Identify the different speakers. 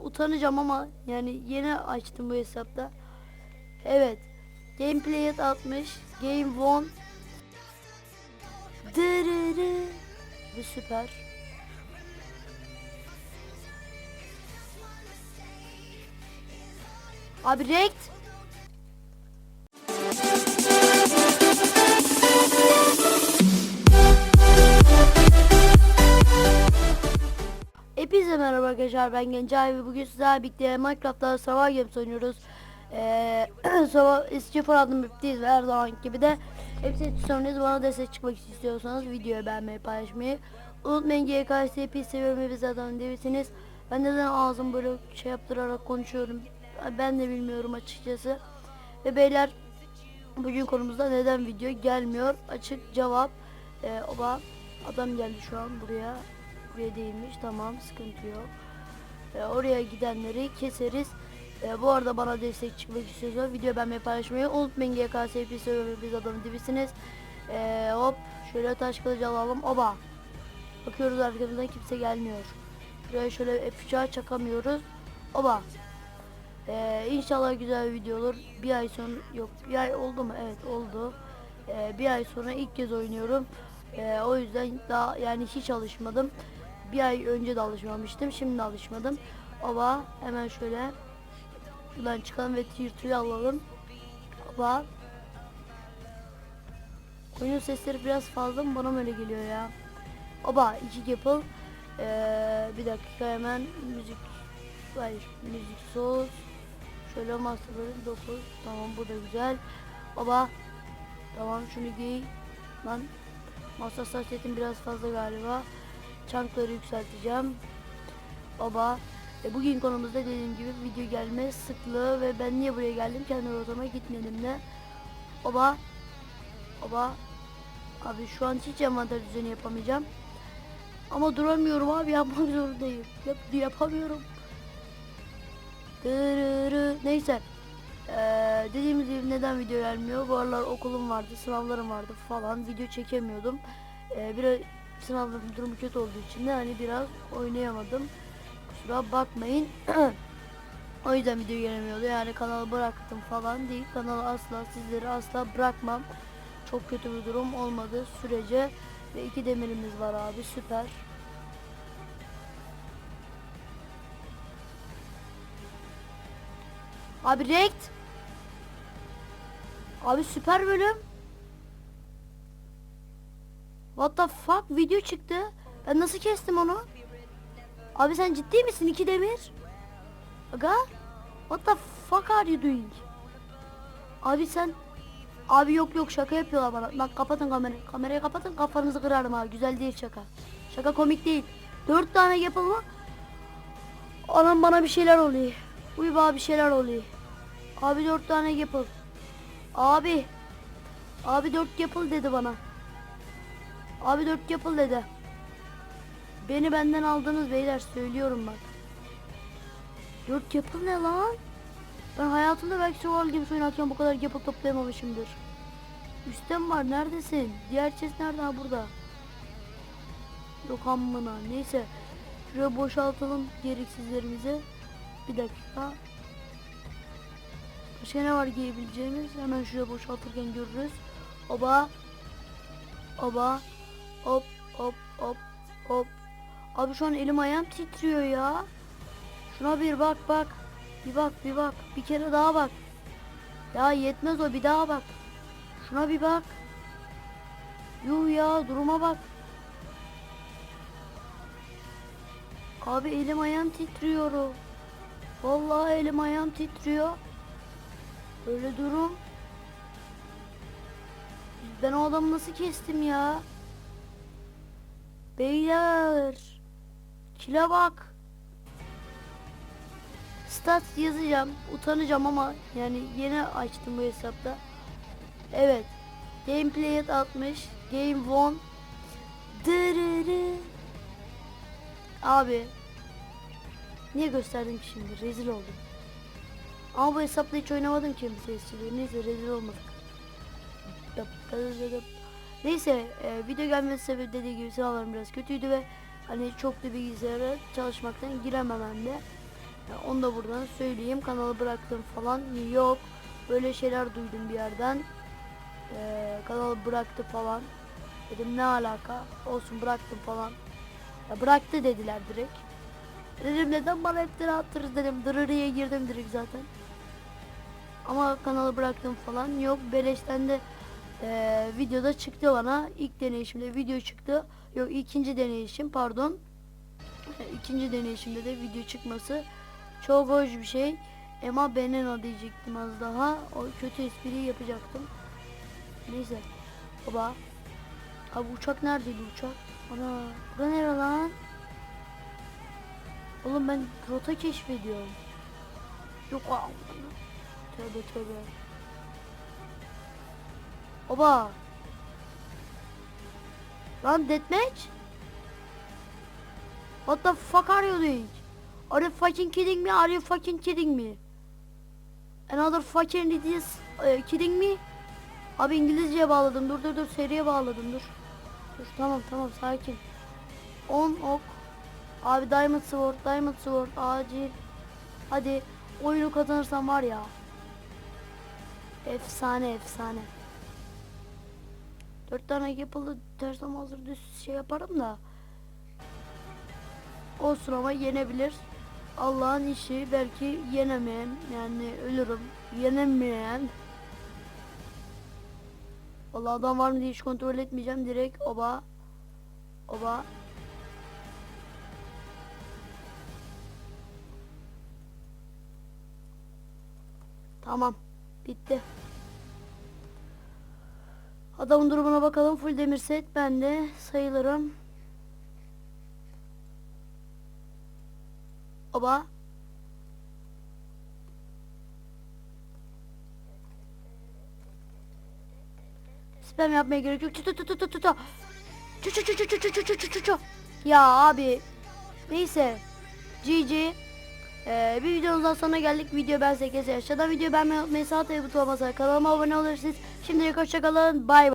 Speaker 1: Utanacağım ama yani yeni açtım bu hesapta. Evet. Gameplay at 60. Game won. Dırırı. Bu süper. Abi rekt. Hepinize merhaba arkadaşlar ben Gencay ve bugün sizlerle birlikte Minecraft'ta Survival Games oynuyoruz. Ee, Sıfır adlı map'teyiz ve her zaman gibi de hepsi sorunuz bana destek çıkmak istiyorsanız videoyu beğenmeyi paylaşmayı unutmayın GKSP seviyorum ve bize adam dersiniz. Ben neden ağzım böyle şey yaptırarak konuşuyorum ben de bilmiyorum açıkçası. Ve beyler bugün konumuzda neden video gelmiyor açık cevap. Ee, oba adam geldi şu an buraya buraya değilmiş tamam sıkıntı yok. Ee, oraya gidenleri keseriz. Ee, bu arada bana destek çıkmak istiyorsanız video beğenmeyi paylaşmayı unutmayın. GKSP seviyorum biz adamı dibisiniz. Ee, hop şöyle taş kılıcı alalım. Oba! Bakıyoruz arkamızdan kimse gelmiyor. Buraya şöyle bıçağı çakamıyoruz. Oba! Ee, inşallah güzel bir video olur. Bir ay sonra yok bir ay oldu mu? Evet oldu. Ee, bir ay sonra ilk kez oynuyorum. Ee, o yüzden daha yani hiç alışmadım. Bir ay önce de alışmamıştım. Şimdi alışmadım. Ama hemen şöyle şuradan çıkalım ve tier 2'yi alalım. Ama oyunun sesleri biraz fazla mı bana mı öyle geliyor ya. Oba iki Apple. Ee, bir dakika hemen müzik hayır müzik sos şöyle masterları 9 tamam bu da güzel oba tamam şunu giy lan Masa saç biraz fazla galiba. Çankları yükselteceğim. Baba. E, bugün konumuzda dediğim gibi video gelme sıklığı ve ben niye buraya geldim kendi odama gitmedim de. Baba. Baba. Abi şu an hiç envanter düzeni yapamayacağım. Ama duramıyorum abi yapmak zorundayım. Yap, yapamıyorum. Dırırı. Neyse. Ee, dediğimiz gibi neden video gelmiyor? Bu aralar okulum vardı, sınavlarım vardı falan. Video çekemiyordum. Ee, biraz sınavların durumu kötü olduğu için de hani biraz oynayamadım. Kusura bakmayın. o yüzden video gelemiyordu. Yani kanalı bıraktım falan değil. Kanalı asla sizleri asla bırakmam. Çok kötü bir durum olmadı sürece. Ve iki demirimiz var abi süper. Abi rekt. Abi süper bölüm. What the fuck video çıktı. Ben nasıl kestim onu? Abi sen ciddi misin? iki demir. Aga. What the fuck are you doing? Abi sen Abi yok yok şaka yapıyorlar bana. Bak kapatın kamerayı. Kamerayı kapatın kafanızı kırarım abi. Güzel değil şaka. Şaka komik değil. Dört tane yapılma. Anam bana bir şeyler oluyor. Uy bana bir şeyler oluyor. Abi dört tane yapıl. Abi. Abi dört yapıl dedi bana. Abi dört yapıl dedi. Beni benden aldınız beyler söylüyorum bak. Dört yapıl ne lan? Ben hayatımda belki Survival Games oynarken bu kadar yapıl toplayamamışımdır. Üstten var neredesin? Diğer chest nerede ha burada? Yok amına neyse. Şuraya boşaltalım gereksizlerimizi. Bir dakika. Başka ne var giyebileceğimiz? Hemen şuraya boşaltırken görürüz. Oba. Oba. Hop hop hop hop. Abi şu an elim ayağım titriyor ya. Şuna bir bak bak. Bir bak bir bak. Bir kere daha bak. Ya yetmez o bir daha bak. Şuna bir bak. Yuh ya duruma bak. Abi elim ayağım titriyor. Vallahi elim ayağım titriyor. Öyle durum. Ben o adamı nasıl kestim ya? Beyler. Kile bak. Stat yazacağım. Utanacağım ama yani yeni açtım bu hesapta. Evet. Gameplay at 60. Game won. Dırırı. Abi. Niye gösterdim ki şimdi? Rezil oldum. Ama bu hesapla hiç oynamadım ki sesçiliği. Neyse rezil olmadık. Dap, dap, dap. Neyse e, video gelmesi sebebi dediği gibi sınavlarım biraz kötüydü ve hani çok da bilgisayara çalışmaktan girememem de. Ya onu da buradan söyleyeyim. Kanalı bıraktım falan yok. Böyle şeyler duydum bir yerden. Ee, kanalı bıraktı falan. Dedim ne alaka? Olsun bıraktım falan. Ya bıraktı dediler direkt. Dedim neden bana hep attırız dedim. Dırırıya girdim direkt zaten. Ama kanalı bıraktım falan. Yok beleşten de eee, videoda çıktı bana. İlk deneyişimde video çıktı. Yok ikinci deneyişim pardon. E, İkinci deneyişimde de video çıkması çok hoş bir şey. Emma Beneno diyecektim az daha. O kötü espriyi yapacaktım. Neyse. Baba. Abi uçak neredeydi uçak? Ana. Bura nere lan? Oğlum ben rota keşfediyorum. Yok. Tövbe tövbe. Oba. Lan deathmatch? What the fuck are you doing? Are you fucking kidding me? Are you fucking kidding me? Another fucking idiot uh, kidding me? Abi İngilizceye bağladım. Dur dur dur seriye bağladım dur. Dur tamam tamam sakin. 10 ok. Abi Diamond Sword, Diamond Sword acil. Hadi oyunu kazanırsam var ya. Efsane efsane. Dört tane yapılı tersem hazır düz şey yaparım da. Olsun ama yenebilir. Allah'ın işi belki yenemeyen yani ölürüm. Yenemeyen. Vallahi adam var mı diye hiç kontrol etmeyeceğim. Direkt oba. Oba. Tamam. Bitti. Adamın durumuna bakalım. Full demir set bende sayılırım. Oba. Spam yapmaya gerek yok. Çu çu. Çu çu çu çu çu çu çu çu çu çu çu. Ya abi. Neyse. GG. Ee, bir videomuzdan sonra geldik. Video ben 8 aşağıdan videoyu beğenmeyi unutmayın. Sağ basarak kanalıma abone olursunuz. Şimdilik hoşçakalın. Bay bay.